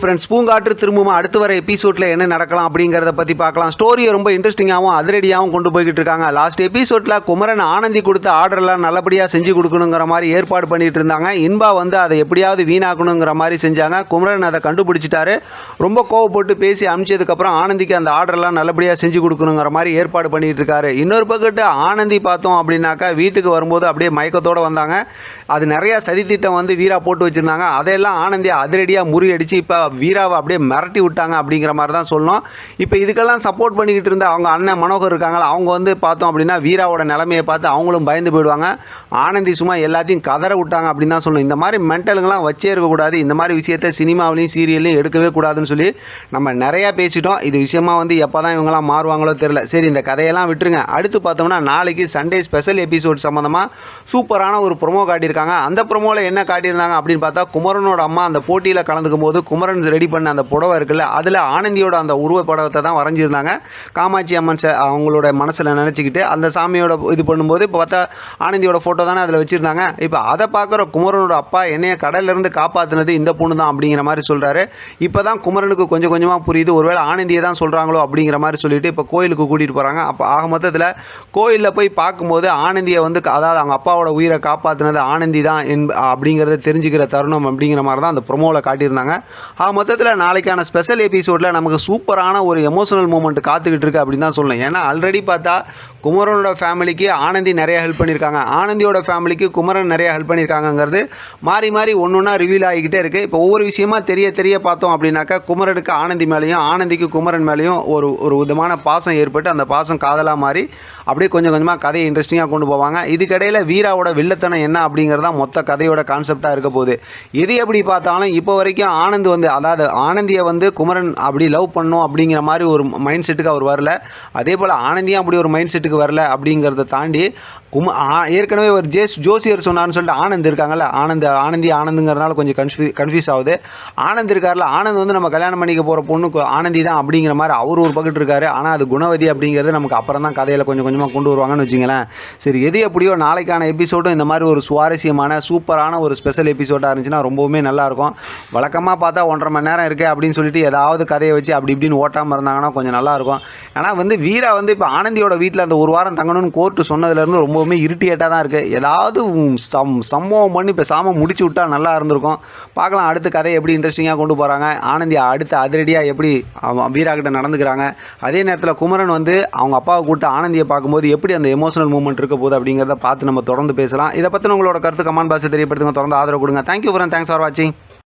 Friends பூங்காற்று திரும்பவும் அடுத்து வர எபிசோட்ல என்ன நடக்கலாம் அப்படிங்கிறத பற்றி பார்க்கலாம். ஸ்டோரியை ரொம்ப இன்ட்ரெஸ்டிங்காகவும் அதிரடியாகவும் கொண்டு போய்கிட்டு இருக்காங்க. லாஸ்ட் எபிசோட்ல குமரன் ஆனந்தி கொடுத்த ஆர்டர்லாம் நல்லபடியாக செஞ்சு கொடுக்கணுங்கிற மாதிரி ஏற்பாடு பண்ணிட்டு இருந்தாங்க. இன்பா வந்து அதை எப்படியாவது வீணாக்கணுங்கிற மாதிரி செஞ்சாங்க. குமரன் அதை கண்டுபிடிச்சிட்டாரு. ரொம்ப கோவப்பட்டு பேசி அனுப்பிச்சதுக்கப்புறம் ஆனந்திக்கு அந்த ஆர்டர்லாம் நல்லபடியாக செஞ்சு கொடுக்கணுங்கிற மாதிரி ஏற்பாடு பண்ணிட்டு இருக்காரு. இன்னொரு பக்கத்து ஆனந்தி பார்த்தோம் அப்படின்னாக்கா வீட்டுக்கு வரும்போது அப்படியே மயக்கத்தோடு வந்தாங்க. அது நிறையா சதித்திட்டம் வந்து வீரா போட்டு வச்சுருந்தாங்க. அதையெல்லாம் ஆனந்தி அதிரடியாக முறியடிச்சு இப்போ வீராவை அப்படியே மிரட்டி விட்டாங்க அப்படிங்கிற மாதிரி தான் சொல்லணும். இப்போ இதுக்கெல்லாம் சப்போர்ட் பண்ணிக்கிட்டு இருந்த அவங்க அண்ணன் மனோகர் இருக்காங்களா அவங்க வந்து பார்த்தோம் அப்படின்னா வீராவோட நிலைமையை பார்த்து அவங்களும் பயந்து போயிடுவாங்க. ஆனந்தி சும்மா எல்லாத்தையும் கதற விட்டாங்க அப்படின்னு தான் சொல்லணும். இந்த மாதிரி மென்டலுங்கெல்லாம் வச்சே இருக்கக்கூடாது இந்த மாதிரி விஷயத்த சினிமாவிலையும் சீரியல்லையும் எடுக்கவே கூடாதுன்னு சொல்லி நம்ம நிறையா பேசிட்டோம். இது விஷயமா வந்து எப்போ தான் இவங்கெல்லாம் மாறுவாங்களோ தெரில சரி இந்த கதையெல்லாம் விட்டுருங்க. அடுத்து பார்த்தோம்னா நாளைக்கு சண்டே ஸ்பெஷல் எபிசோட் சம்மந்தமாக சூப்பரான ஒரு ப்ரொமோ காட்டியிருக்காங்க. அந்த ப்ரொமோவில் என்ன காட்டியிருந்தாங்க அப்படின்னு பார்த்தா குமரனோட அம்மா அந்த போட்டியில் கலந்துக்கும் போது குமரன் ரெடி பண்ண அந்த புடவை இருக்குல்ல அதில் ஆனந்தியோட அந்த உருவ படத்தை தான் வரைஞ்சிருந்தாங்க. காமாட்சி அம்மன் ச- அவங்களோட மனசில் நினச்சிக்கிட்டு அந்த சாமியோட இது பண்ணும்போது இப்போ பார்த்தா ஆனந்தியோட ஃபோட்டோ தானே அதில் வச்சுருந்தாங்க. இப்போ அதை பார்க்குற குமரனோட அப்பா என்னைய கடல்லேருந்து காப்பாற்றினது இந்த பொண்ணு தான் அப்படிங்கிற மாதிரி சொல்கிறாரு இப்போ தான் குமரனுக்கு கொஞ்சம் கொஞ்சமாக புரியுது. ஒருவேளை ஆனந்தியை தான் சொல்கிறாங்களோ அப்படிங்கிற மாதிரி சொல்லிட்டு இப்போ கோயிலுக்கு கூட்டிகிட்டு போகிறாங்க அப்போ ஆக மொத்தத்தில் கோயிலில் போய் பார்க்கும்போது ஆனந்தியை வந்து அதாவது அவங்க அப்பாவோட உயிரை காப்பாற்றினது ஆனந்தி தான் என் அப்படிங்கிறத தெரிஞ்சுக்கிற தருணம் அப்படிங்கிற மாதிரி தான் அந்த ப்ரொமோவில் காட்டியிருந்தாங்க. ஆக மொத்தத்தில் நாளைக்கான ஸ்பெஷல் எபிசோடில் நமக்கு சூப்பரான ஒரு எமோஷனல் மூமெண்ட் காத்துக்கிட்டு இருக்கு அப்படின்னு தான் சொல்லணும். ஏன்னா ஆல்ரெடி பார்த்தா குமரனோட ஃபேமிலிக்கு ஆனந்தி நிறைய ஹெல்ப் பண்ணியிருக்காங்க. ஆனந்தியோட ஃபேமிலிக்கு குமரன் நிறைய ஹெல்ப் பண்ணியிருக்காங்கங்கிறது மாறி மாறி ஒன்று ஒன்றா ரிவீல் ஆகிக்கிட்டே இருக்குது இப்போ ஒவ்வொரு விஷயமா தெரிய தெரிய பார்த்தோம் அப்படின்னாக்கா குமரனுக்கு ஆனந்தி மேலேயும் ஆனந்திக்கு குமரன் மேலேயும் ஒரு ஒரு விதமான பாசம் ஏற்பட்டு அந்த பாசம் காதலாக மாறி அப்படியே கொஞ்சம் கொஞ்சமாக கதையை இன்ட்ரெஸ்டிங்காக கொண்டு போவாங்க. இதுக்கிடையில் வீராவோட வில்லத்தனம் என்ன அப்படிங்கிறது தான் மொத்த கதையோட கான்செப்டாக இருக்க போகுது. எது எப்படி பார்த்தாலும் இப்போ வரைக்கும் ஆனந்த் வந்து அதாவது ஆனந்தியை வந்து குமரன் அப்படி லவ் பண்ணும் அப்படிங்கிற மாதிரி ஒரு மைண்ட் செட்டுக்கு அவர் வரல. அதே போல் ஆனந்தியும் அப்படி ஒரு மைண்ட் செட்டுக்கு வரல அப்படிங்கிறத தாண்டி கும ஏற்கனவே ஒரு ஜேஸ் ஜோசியர் சொன்னார்னு சொல்லிட்டு ஆனந்த் இருக்காங்கல்ல? ஆனந்த் ஆனந்தி ஆனந்துங்கிறதுனால கொஞ்சம் கன்ஃபியூ கன்ஃபியூஸ் ஆகுது. ஆனந்த் இருக்கார்ல ஆனந்த் வந்து நம்ம கல்யாணம் பண்ணிக்க போகிற பொண்ணு ஆனந்தி தான் அப்படிங்கிற மாதிரி அவர் ஒரு பக்கத்து இருக்காரு. ஆனால் அது குணவதி அப்படிங்கிறது நமக்கு அப்புறம் தான் கதையில் கொஞ்சம் கொஞ்சமாக கொண்டு வருவாங்கன்னு வச்சுங்களேன். சரி எது எப்படியோ நாளைக்கான எபிசோடும் இந்த மாதிரி ஒரு சுவாரஸ்யமான சூப்பரான ஒரு ஸ்பெஷல் எபிசோடாக இருந்துச்சுன்னா ரொம்பவுமே நல்லாயிருக்கும் வழக்கமாக பார்த்தா ஒன்றரை மணி நேரம் இருக்குது அப்படின்னு சொல்லிட்டு ஏதாவது கதையை வச்சு அப்படி இப்படின்னு ஓட்டாமல் இருந்தாங்கன்னா கொஞ்சம் நல்லாயிருக்கும் ஆனால் வந்து வீரா வந்து இப்போ ஆனந்தியோட வீட்டில் அந்த ஒரு வாரம் தங்கணும்னு கோர்ட்டு சொன்னதுலேருந்து ரொம்ப எப்போவுமே இரிட்டியேட்டாக தான் இருக்குது ஏதாவது சம் சம்பவம் பண்ணி இப்போ சாம முடிச்சு விட்டா நல்லா இருந்திருக்கும். பார்க்கலாம் அடுத்த கதையை எப்படி இன்ட்ரெஸ்டிங்காக கொண்டு போகிறாங்க ஆனந்தி அடுத்த அதிரடியாக எப்படி அவன் வீரா கிட்ட நடந்துக்கிறாங்க. அதே நேரத்தில் குமரன் வந்து அவங்க அப்பாவை கூப்பிட்டு ஆனந்தியை பார்க்கும்போது எப்படி அந்த எமோஷனல் மூமெண்ட் இருக்க போகுது அப்படிங்கிறத பார்த்து நம்ம தொடர்ந்து பேசலாம். இதை பற்றி உங்களோட கருத்து கமெண்ட் பாக்ஸை தெரியப்படுத்துங்க. தொடர்ந்து ஆதரவு கொடுங்க. தேங்க்யூ ஃபார் தேங்க்ஸ் ஃபார் வாட்சிங்